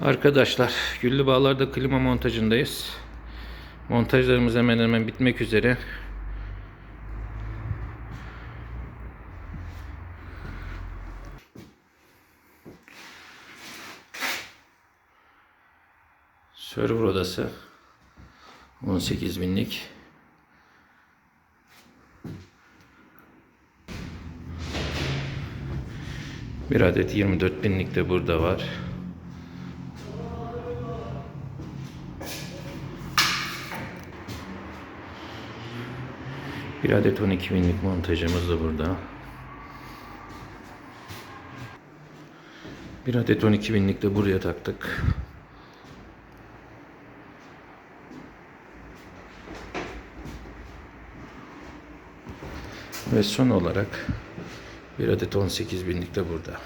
Arkadaşlar Güllü Bağlar'da klima montajındayız. Montajlarımız hemen hemen bitmek üzere. Server odası 18 binlik. Bir adet 24 binlik de burada var. Bir adet 12 binlik montajımız da burada. Bir adet 12 binlik de buraya taktık. Ve son olarak bir adet 18 binlik de burada.